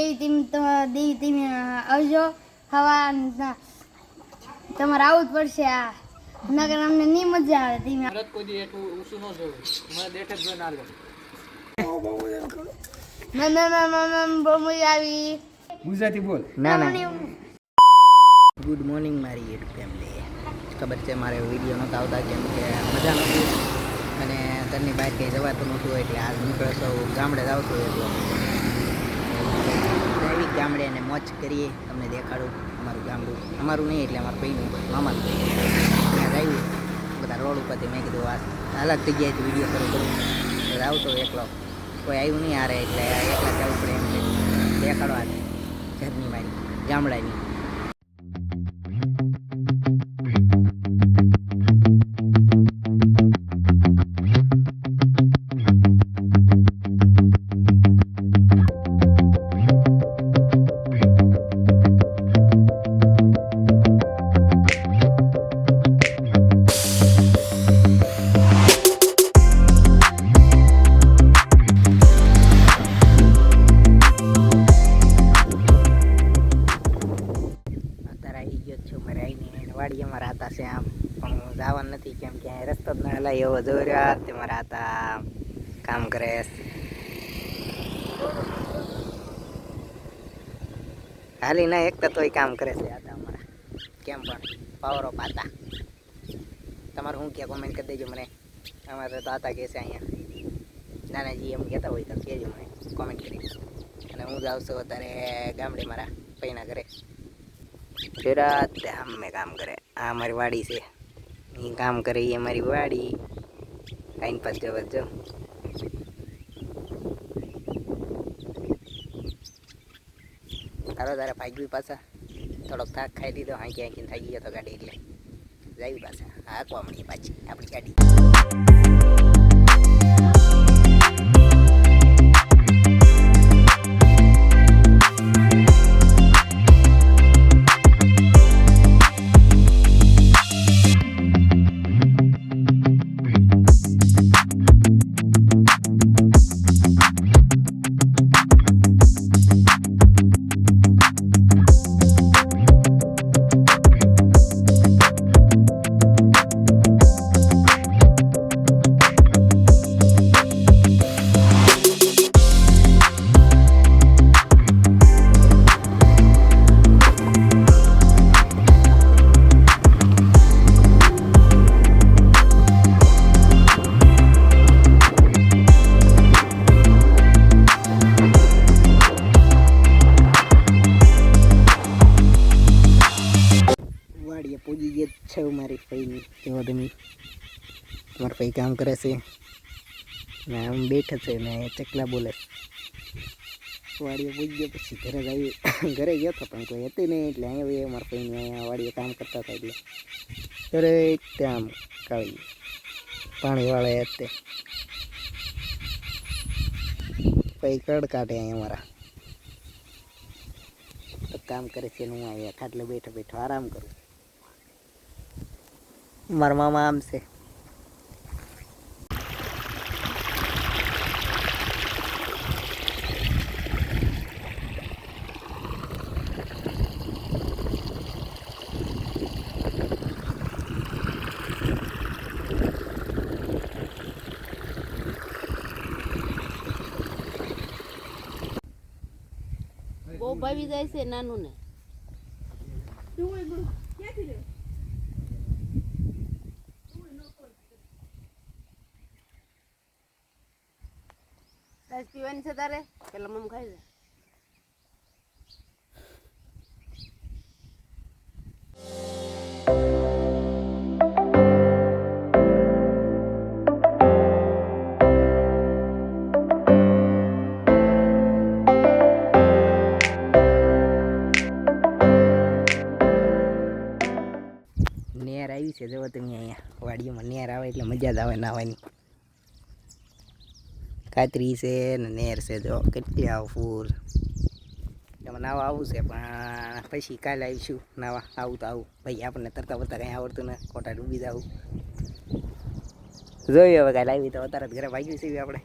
દેવી તમે તમારા દેવી તમે આવજો હવા તમારે આવવું જ પડશે આ. નગર અમને નહીં મજા આવે ધીમે. ભારત કોઈ દી એટલું ઊંચું ન જોયું મને દેઠ જ જોઈને આવી. ગુજરાતી બોલ. ના ના. ગુડ મોર્નિંગ મારી યુટ્યુબ ફેમિલી ખબર છે મારે વીડિયો નહોતા આવતા કેમ કે મજા નહોતી. અને ઘરની બહાર કંઈ જવાતું નહોતું એટલે આજ નીકળે સૌ ગામડે જ આવતું હતો આવી ગામડે અને મોજ કરીએ, તમને દેખાડું, અમારું ગામડું. અમારું નહીં એટલે અમારું ભાઈનું મામાનું. ત્યાં આવ્યું બધા રોડ ઉપરથી મેં કીધું, આ અલગ જગ્યાએથી વીડિયો શરૂ કરું. આવતો એકલો. કોઈ આવ્યું નહીં આરે એટલે એકલા જવું પડે એમ દેખાડો આ ઘરની મારી, ગામડાની. નથી, કેમ કે રસ્તો જ ના હલાય એવો જોઈ રહ્યા તે મારા હતા કામ કરે હાલી ના એકતા તોય કામ કરે છે હતા અમારા. કેમ પણ? પાવર ઓફ હતા તમારું શું કે કોમેન્ટ કરી દેજો મને. અમારે તો આતા કહે છે અહીંયા. નાનાજી એમ કહેતા હોય તો કહેજો મને. કોમેન્ટ કરી. અને હું જાઉં છું અત્યારે ગામડે મારા પૈના ઘરે. ગુજરાત અમે કામ કરે. આ અમારી વાડી છે. એ કામ કરે એ અમારી વાડી. આઈન પાસ જવા જો. તારો તારે બી પાછા. થોડોક થાક ખાઈ દીધો હાંકી હાંકીને થાકી ગયો તો ગાડી એટલે. જાય પાછા. હાંકવા મળી પાછી. આપણી ગાડી. જેવા તમે તમારા ફઈ કામ કરે છે? ને આમ બેઠે છે ને ચકલા બોલે છે. વાડીએ પૂજી ગયા પછી ઘરે જ આવી ઘરે ગયો હતો પણ કોઈ હતી નહીં એટલે અહીંયા ભાઈ મારા ફઈને અહીંયા વાડીએ કામ કરતા હતા એટલે. ઘરે ત્યાં આમ કાળી પાણી વાળે તે પછી કડ કાઢે અહીંયા મારા તો કામ કરે છે ને હું અહીંયા ખાટલે બેઠો બેઠો આરામ કરું મારા મામા આમ છે બહુ ભાવી જાય છે નાનું ને રસ પીવાની છે તારે પેલા મમ ખાઈ જાય નેર આવી છે જુઓ તમે અહીંયા વાડીઓમાં નેર આવે એટલે મજા જ આવે નાહવાની કાતરી છે ને નેર છે જો કેટલી આવું ફૂલ એમાં નાવા આવું છે પણ પછી કાલે આવીશું નાવા આવું તો આવું ભાઈ આપણને તરતા વરતા કંઈ આવડતું ને ખોટા ડૂબી જવું જોઈએ હવે કાલે આવી તો અત્યારે ઘરે ભાગ્યું છે આપણે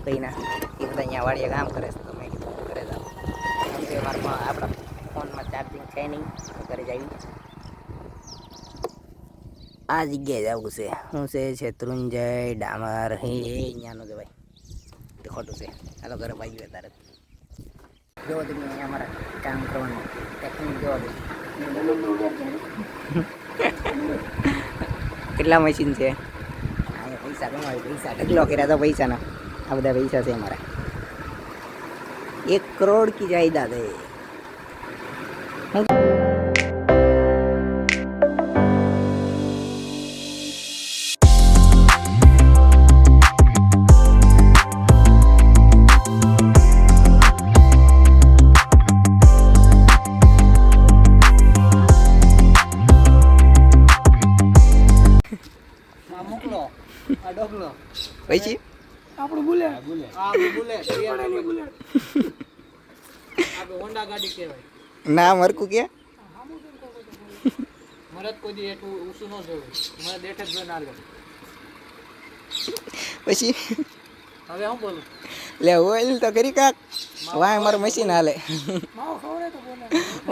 કંઈ ના એ બધા અહીંયા વાડીએ કામ કરે છે તો મેં કીધું ઘરે જાવ અમારા આપણા ફોનમાં ચાર્જિંગ છે નહીં તો ઘરે જઈ આ જગ્યાએ જવું છે શું છે શત્રુંજય ડામર હે અહીંયાનું ભાઈ તે ખોટું છે. હાલો, ઘરે ભાઈ ગયો તારે. જોવો તમે અમારા કામ કરવાનું. ટેકનિક જોવો કેટલા મશીન છે? પૈસા કમાવી, પૈસા. ઢગલો કર્યા તો પૈસાના? આ બધા પૈસા છે અમારા. એક કરોડ કી જાયદાદ હે. આ પછી? આપણું બુલેટ. એ આપણું બુલેટ આપણે હોન્ડા ગાડી કહેવાય. ના મરકું કે? મારે કોઈ દી એટલું ઊંચું ન જોયું. મારે દેઠ જ જોઈને આગળ. પછી? હવે હું બોલું? લે ઓઇલ તો કરી કાક. વાય મારું મશીન હાલે.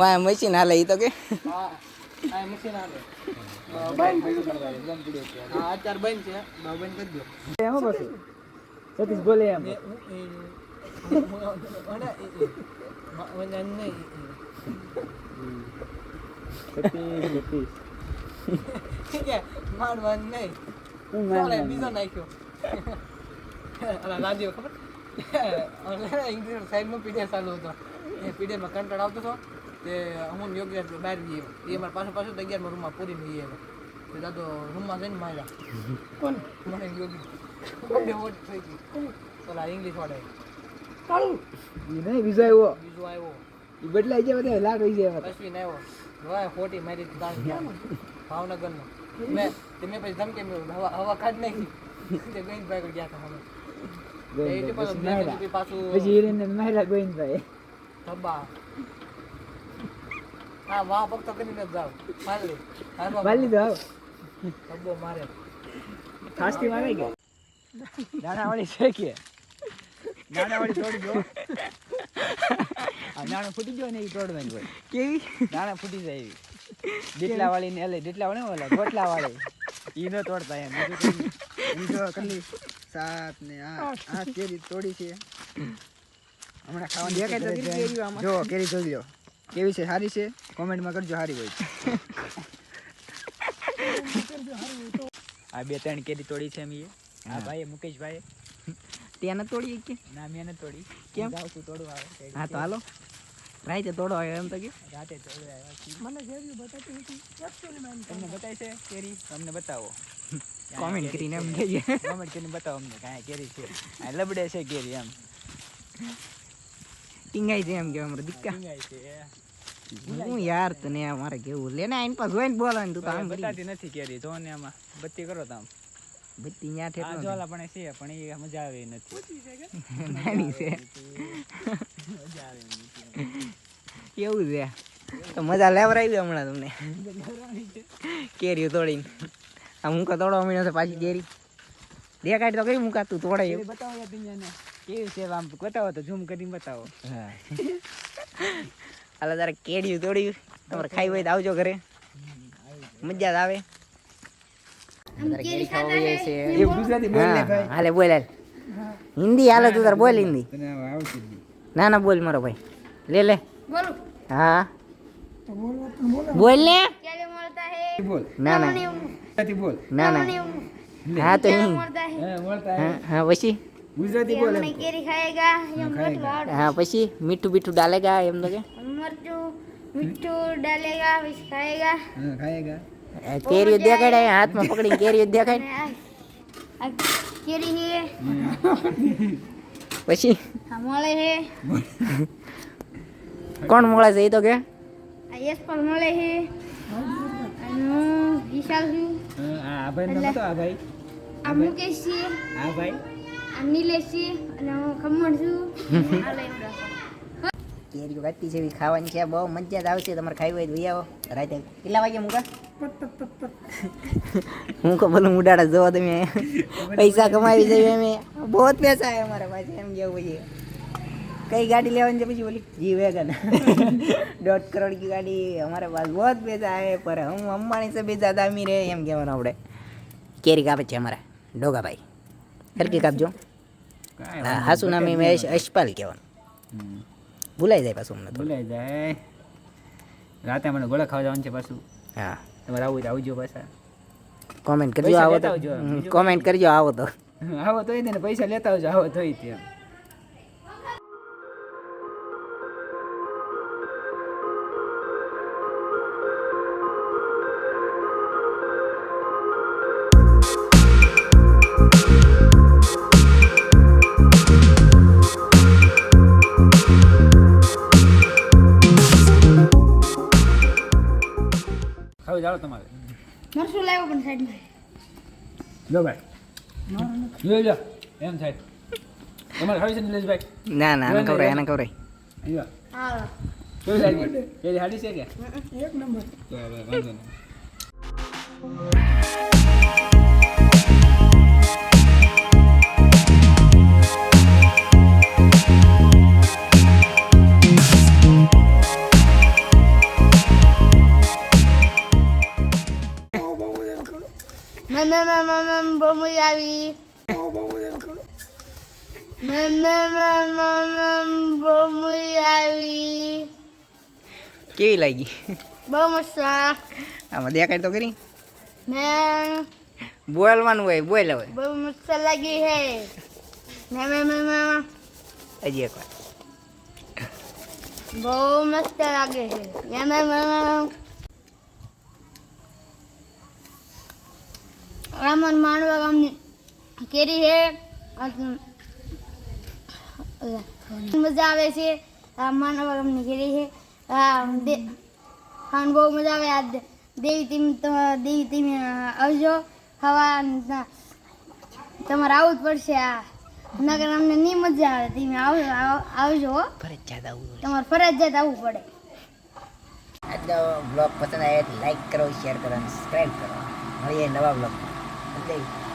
વાય મશીન હાલે એ તો કે. હા મશીન આવે સતીશ બોલે એમ એ- હું- એ- અને એ- એ. મ- મને નહીં બીજો નાખ્યો ખબર એટલે સાઈડમાં પીડીએફ ચાલુ હતો એ પીડીએફમાં કંટાળ આવતો હતો તે હું ને યોગેશ બહાર ગઈ એ મારા પાસે પાછું અગિયારમાં રૂમમાં પૂરી નહીં એ તે દાદો રૂમમાં જઈને માર્યા. કોણ? મને યોગી બે વોટ થઈ ગઈ ઓલા ઇંગ્લિશ વાળા ઈ નહીં બીજો આવ્યો. બીજો આવ્યો. ઈ બદલાઈ જાય બધા લાગ રહી જાય. અશ્વિન આવ્યો. હવે ખોટી મારી દાણ ભાવનગરનો. મેં મેં પછી ધમકે મેં હવા હવા કાઢ નાખી. તે ગઈ ભાઈ ગયા હતા અમે એ પાછું બે ગોવિંદભાઈ ધબ્બા હા વાહ ભક્તો કરીને જાવ મારી હાલવા મારી ખાસથી મારે કે? દાણાવાળી છે કે? દાણાવાળી તોડી દો દાણો ફૂટી ગયો ને એ તોડવાની હોય. કેવી? દાણા ફૂટી જાય એવી. ડીટલા વાળી ને એટલે ડીટલા વાળી ઓલા ગોટલા વાળી ઈ ન તોડતા એમ. બીજું જો સાત ને આઠ. આઠ કેરી તોડી છે. હમણાં ખાવાની. જો કેરી જોઈ લો કેવી છે? સારી છે? કોમેન્ટમાં કરજો સારી હોય આ બે ત્રણ કેરી તોડી છે મેં આ ભાઈ મુકેશભાઈ ત્યાં ન તોડી કે? ના મેં તોડી. કેમ? છું તોડવા આવે હા તો હાલો. રાઈતે તોડો આવ્યો એમ તો કે? રાતે તોડવા આવ્યા છીએ. તમને બતાવી છે કેરી? તમને બતાવો. કોમેન્ટ કરીને એમ કહીએ. કોમેન્ટ કરીને બતાવો અમને કાંઈ કેરી છે. લબડે છે કેરી એમ. ટીંગાઈ છે એમ કે અમારે દીકા. હું યાર તને મારે કેવું લે. ને આઈને પાસ હોય ને બોલવાનું તું તો આમ બતાતી નથી કેરી તો ને આમાં બત્તી કરો તામ બત્તી ન્યા આ જોલા પણ છે પણ એ મજા આવે નથી. નાની છે. મજા આવે નથી. એવું છે. તો મજા લેવરાવી હમણાં તમને. કેરીઓ તોડીને. આ મૂકો તોડવા મળ્યો છે પાછી કેરી. દેખાડ તો કઈ મૂકા તું તોડે બતાવો કેવી છે આમ બતાવો તો ઝૂમ કરીને બતાવો. હાલો તારે કેડિયું તોડ્યું. તમારે ખાઈ હોય તો આવજો ઘરે. મજા જ આવે. હા, હાલે બોલ હાલ. હિન્દી હાલે તું તારે બોલ હિન્દી. ના ના બોલ મારો ભાઈ. લે લે. હા. બોલ ને. હે? ના ના. બોલ ના ના. હા તો હે? હે. હા હા પછી? ગુજરાતી બોલે હમ કેરી ખાएगा हम रोटी हां પછી મીઠું મીઠું ડાલેગા એમ તો મરચું મીઠું ડાલેગા પછી ખાएगा હા ખાएगा કેરી દેખાડે હાથમાં પકડી કેરી દેખાય કેરી હે. પછી? હા મળે હે. કોણ મળે છે એ તો કે? યસ પણ મળે હે. વિશાલ છું હા આ ભાઈ નતો ભાઈ. આ મુકેશ છે હા ભાઈ. ખાવાની છે બહુ મજા જ આવશે તમારે ખાવી હોય રાતે કેટલા વાગે મૂકા? હું કહું બોલું જોવો તમે. પૈસા કમાવી જઈએ બહુ પૈસા આવે અમારા પાસે એમ કેવું પછી કઈ ગાડી લેવાની છે પછી બોલી જી વેગન. દોઢ કરોડ કી ગાડી અમારા પાસે બહુ પૈસા આવે પર હું અંબાણી સે બેજા દામી રે એમ કહેવાનું આપણે. કેરી કાપે છે અમારા. ડોગાભાઈ. હરકી કાપજો. હાસુ નામ નહીં, મેં પતાવી અશપાલ કહેવાનું ભૂલાઈ જાય પાછું અમને ભૂલાઈ જાય રાતે મને ગોળા ખાવા જવાનું છે પાછું હા તમારે આવું આવજો પાછા કોમેન્ટ કરજો આવો તો કોમેન્ટ કરજો આવો તો આવો તો ને પૈસા લેતા આવજો આવો તો ત્યાં જાઓ તમારે. મરસું લાવ્યો પણ સાઈડમાં. જો ભાઈ. જો જો એમ થાય. તમારે ખાવી છે નિલેશભાઈ ના ના આને ખવડાય આને ખવડાય. હા કેવી લાગી? કેવી હાડી છે કે? એક નંબર તો હવે વાંધો નહીં. Ma'am ma'am ma'am ma'am ma'am બહુ મજા આવી કેવી લાગી બહુ મસ્ત આમાં દેખાય તો કરી બોલવાનું હોય બોલ હવે બહુ મસ્ત લાગી હે હજી એક વાર બહુ મસ્ત લાગે છે મેમ મેમ મેમ મેમ રામન માનવા ગામની કેરી છે. મજા આવે છે. આ માનવા ગામની કેરી છે. ખાન બહુ મજા આવે. આ દેવી ટીમ દેવી ટીમ આવજો. હવા તમારે આવવું જ પડશે આ. નગર અમને નહીં મજા આવે. તમે આવ આવ- આવજો હો. ફરજિયાત આવું તમારે ફરજિયાત આવવું પડે. આજનો બ્લોગ પસંદ આવે લાઈક કરો શેર કરો અને સબસ્ક્રાઈબ કરો. મળીએ નવા બ્લોગ એટલે